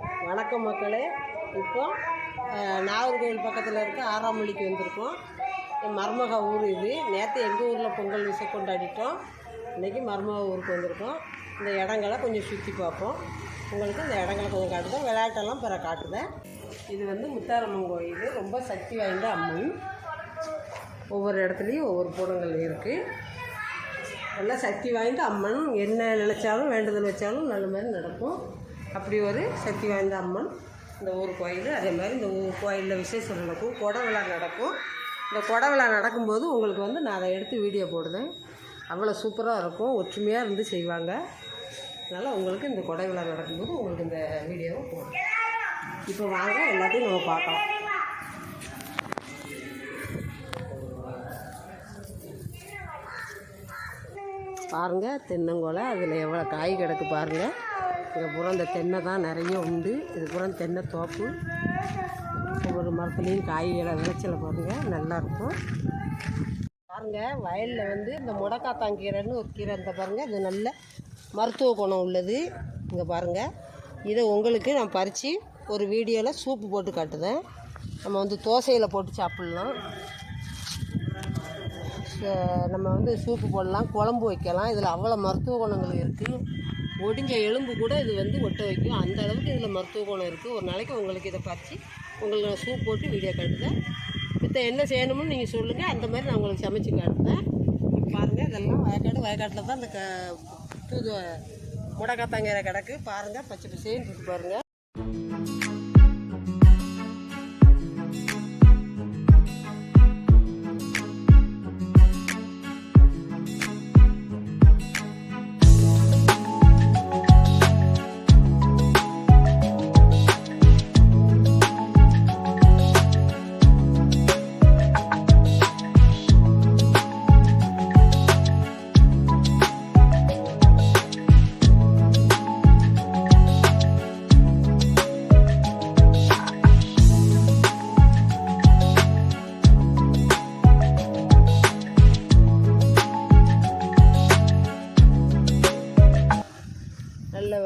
வணக்கம் மக்களே. இப்போ நாகர்கோவில் பக்கத்தில் இருக்க ஆறாமொழிக்கு வந்திருக்கோம். மர்மக மருமக ஊர் இது. நேற்று எங்கள் ஊரில் பொங்கல் விசை கொண்டாடிட்டோம். இன்றைக்கி மருமக ஊருக்கு வந்திருக்கோம். இந்த இடங்களை கொஞ்சம் சுற்றி பார்ப்போம். உங்களுக்கு இந்த இடங்களை கொஞ்சம் காட்டுதேன் விளையாட்டெல்லாம் பிற காட்டுதேன் இது வந்து முத்தாரம்மன் கோயில். ரொம்ப சக்தி வாய்ந்த அம்மன். ஒவ்வொரு இடத்துலையும் ஒவ்வொரு பூடங்கள் இருக்குது நல்லா சக்தி வாய்ந்த அம்மன். என்ன நினச்சாலும் வேண்டுதல் வச்சாலும் நல்ல மாதிரி நடக்கும். அப்படி ஒரு சக்தி வாய்ந்த அம்மன். இந்த ஊர் கோயில் அதே மாதிரி இந்த ஊர் கோயிலில் விசேஷம் நடக்கும். குடவிழா நடக்கும். இந்த குட விழா நடக்கும்போது உங்களுக்கு வந்து நான் அதை எடுத்து வீடியோ போடுவேன் அவ்வளோ சூப்பராக இருக்கும். ஒற்றுமையாக இருந்து செய்வாங்க. அதனால் உங்களுக்கு இந்த குட விழா நடக்கும்போது உங்களுக்கு இந்த வீடியோவை போடுறேன். இப்போ வாங்க எல்லாத்தையும் நம்ம பார்க்கலாம். பாருங்கள் தென்னங்கொலை அதில் எவ்வளோ காய் கிடக்கு பாருங்கள் இங்கே பூரா இந்த தென்னை தான் நிறைய உண்டு. இது பூரா தென்னை தோப்பு. ஒவ்வொரு மரத்துலேயும் காய்களை விளைச்சலை பாருங்கள் நல்லாயிருக்கும் பாருங்கள் வயலில் வந்து இந்த முடக்காத்தாங்கீரைன்னு ஒரு கீரை இந்த பாருங்கள் இது நல்ல மருத்துவ குணம் உள்ளது. இங்கே பாருங்கள் இதை உங்களுக்கு நான் பறித்து ஒரு வீடியோவில் சூப்பு போட்டு காட்டுதேன் நம்ம வந்து தோசையில் போட்டு சாப்பிட்லாம். நம்ம வந்து சூப்பு போடலாம் குழம்பு வைக்கலாம். இதில் அவ்வளோ மருத்துவ குணங்கள் இருக்குது ஒடிஞ்ச எலும்பு கூட இது வந்து ஒட்ட வைக்கும். அந்த அளவுக்கு இதில் மருத்துவ குணம் இருக்குது ஒரு நாளைக்கு உங்களுக்கு இதை பறித்து உங்களுக்கு நான் சூப் போட்டு வீடியோ காட்டுதேன் மித்த என்ன செய்யணும்னு நீங்கள் சொல்லுங்கள் அந்த மாதிரி நான் உங்களுக்கு சமைச்சு காட்டுவேன் பாருங்கள் இதெல்லாம் வயக்காடு வயக்காட்டில் தான் இந்த க தூது முடக்காத்தாங்கிற கிடக்கு பாருங்கள் பச்சை பசேன்னு இருக்கு பாருங்கள்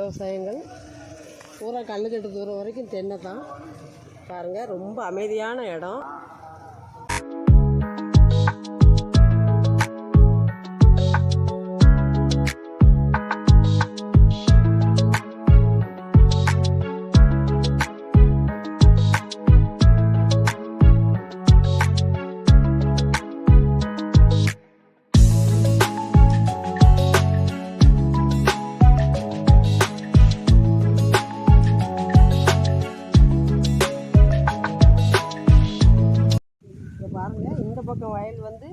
விவசாயங்கள். பூரா கண்ணு கட்டு தூரம் வரைக்கும் தென்னை தான். பாருங்கள் ரொம்ப அமைதியான இடம். வயல் வந்து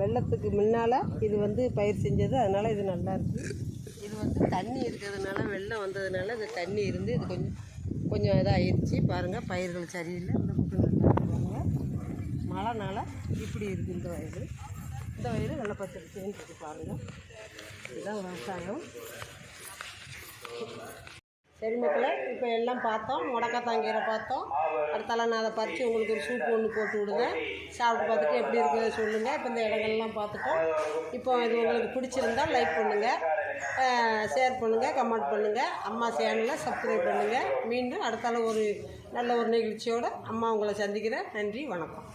வெள்ளத்துக்கு முன்னால் இது வந்து பயிர் செஞ்சது. அதனால் இது நல்லா இருக்குது இது வந்து தண்ணி இருக்கிறதுனால வெள்ளம் வந்ததுனால இது தண்ணி இருந்து இது கொஞ்சம் கொஞ்சம் இதாகிடுச்சு பாருங்கள் பயிர்கள் சரியில்லை. இந்த பக்கம் நல்லா மழைனால இப்படி இருக்குது இந்த வயல். இந்த வயல் வெள்ளை பத்திரிக்கைன்னு இருக்கு பாருங்கள் இதுதான் விவசாயம். சரி இப்போ எல்லாம் பார்த்தோம். முடக்கத்தாங்கீரை பார்த்தோம். அடுத்தால நான் அதை பறித்து உங்களுக்கு ஒரு சூப் ஒன்று போட்டு விடுவேன் சாப்பிட்டு பார்த்துட்டு எப்படி இருக்குது சொல்லுங்கள் இப்போ இந்த இடங்கள்லாம் பார்த்துட்டோம். இப்போ இது உங்களுக்கு பிடிச்சிருந்தா லைக் பண்ணுங்கள் ஷேர் பண்ணுங்கள் கமெண்ட் பண்ணுங்கள் அம்மா சேனலை சப்ஸ்கிரைப் பண்ணுங்கள் மீண்டும் அடுத்தால ஒரு நல்ல ஒரு நிகழ்ச்சியோடு அம்மா உங்களை சந்திக்கிறேன். நன்றி வணக்கம்.